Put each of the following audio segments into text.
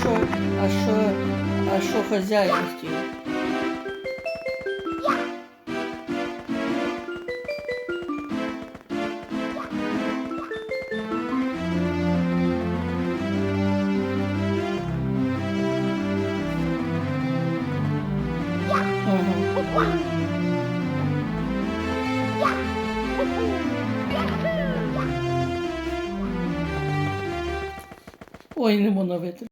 що, а що, а що хазяїн хотів? Ой, не можна вити.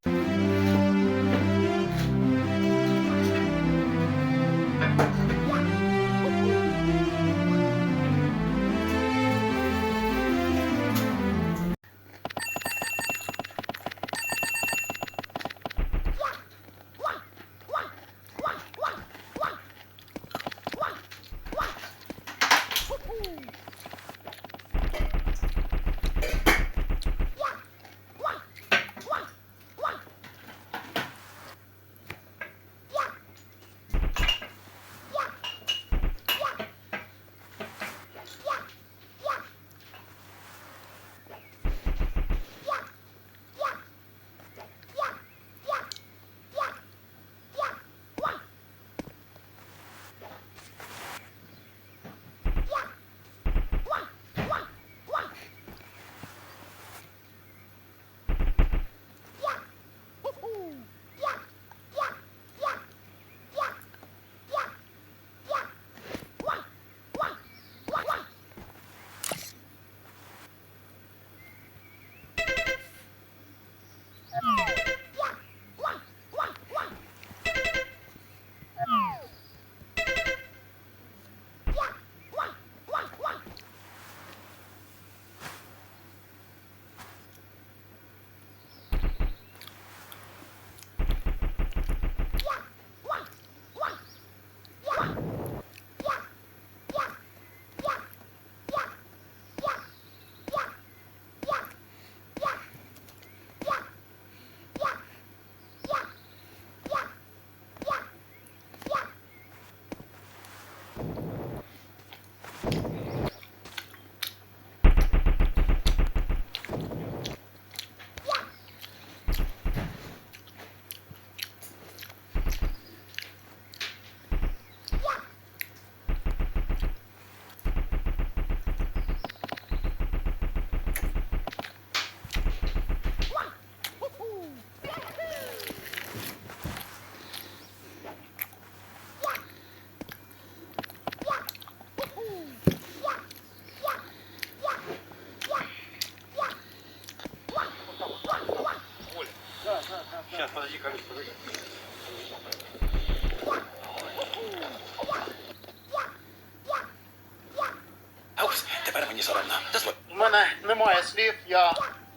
Немає слів. Я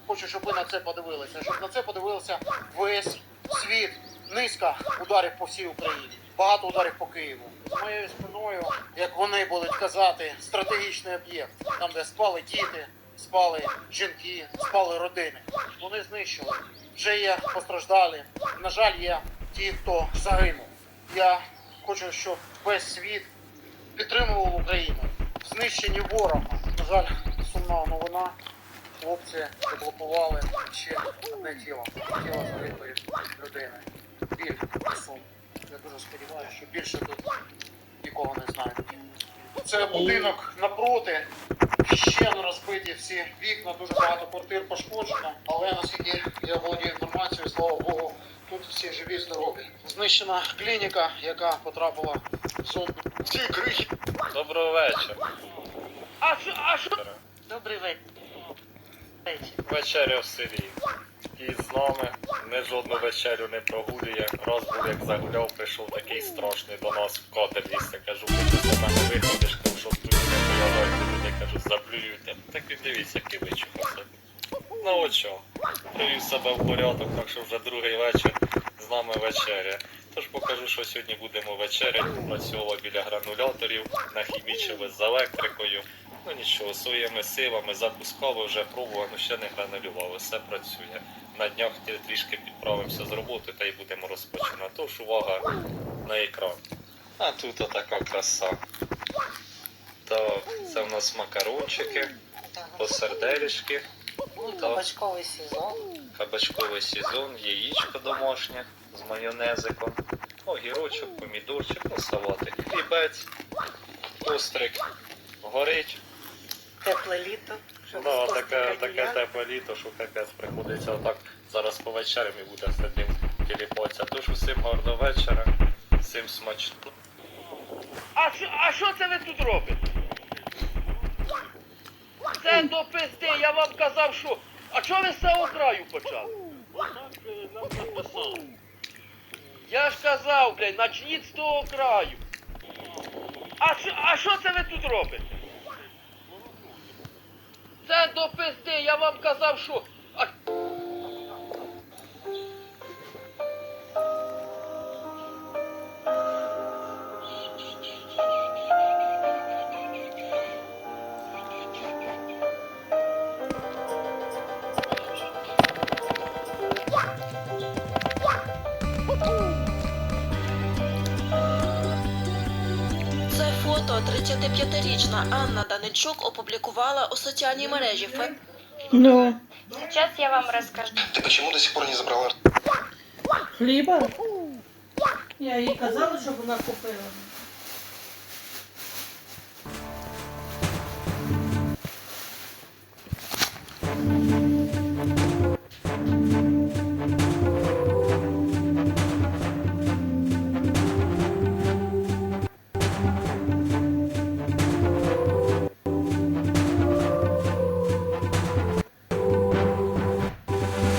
хочу, щоб ви на це подивилися. Щоб на це подивився весь світ. Низка ударів по всій Україні. Багато ударів по Києву. За моєю спиною, як вони будуть казати, стратегічний об'єкт. Там, де спали діти, спали жінки, спали родини. Вони знищили. Вже є постраждалі. На жаль, є ті, хто загинув. Я хочу, щоб весь світ підтримував Україну в знищенні ворога. На жаль, сумна новина. Хлопці заблокували ще одне тіло. Тіло загиблої людини. Біль сум. Я дуже сподіваюся, що більше тут нікого не знайдуть. Це будинок напроти. Ще не розбиті всі вікна, дуже багато квартир пошкоджено, але наскільки я володію інформацією, слава Богу, тут всі живі здорові. Знищена клініка, яка потрапила в зону. Ці крихи Доброго вечора. А що, а що? Добрий вечір. Вечеря в селі. І з нами не жодну вечерю не прогулює. Раз був як загуляв, прийшов такий страшний до нас в котель лізти. Кажу, хоч до мене виходиш, кажу, щоб тут не появляйте люди, кажу, заплюєте. Так і дивіться, який вичухався. Ну от що, привів себе в порядок, так що вже другий вечір з нами вечеря. Тож покажу, що сьогодні будемо вечеряти. Працювала біля грануляторів, нахімічили з електрикою. Ну нічого, своїми силами запускали, вже пробували, ще не гранулювали, все працює. На днях трішки підправимося з роботи та й будемо розпочинати. Тож увага на екран. А тут отака краса. Так, це в нас макарончики, посерделішки. Кабачковий сезон. Кабачковий сезон, яєчко домашнє з майонезиком, огірочок, помідорчик, ну салатик, хлібець, острик, горить. Тепле літо. щоб Да, таке, таке тепле літо, що капець приходиться отак зараз по вечерям і буде сидим тіліпоця. Тож усім гарного вечора, всім смачного. А що, а що це ви тут робите? Це до пизди, я вам казав, що. А чого ви з цього краю почали? Я ж казав, блядь, начніть з того краю. А що, а що це ви тут робите? Це до пизди, я вам казав, що. Фото 35-річна Анна Данильчук опублікувала у соціальній мережі Фе- Ну, Сейчас я вам расскажу. Ты почему до сих пор не забрала хліба? Я їй казала, щоб вона купила.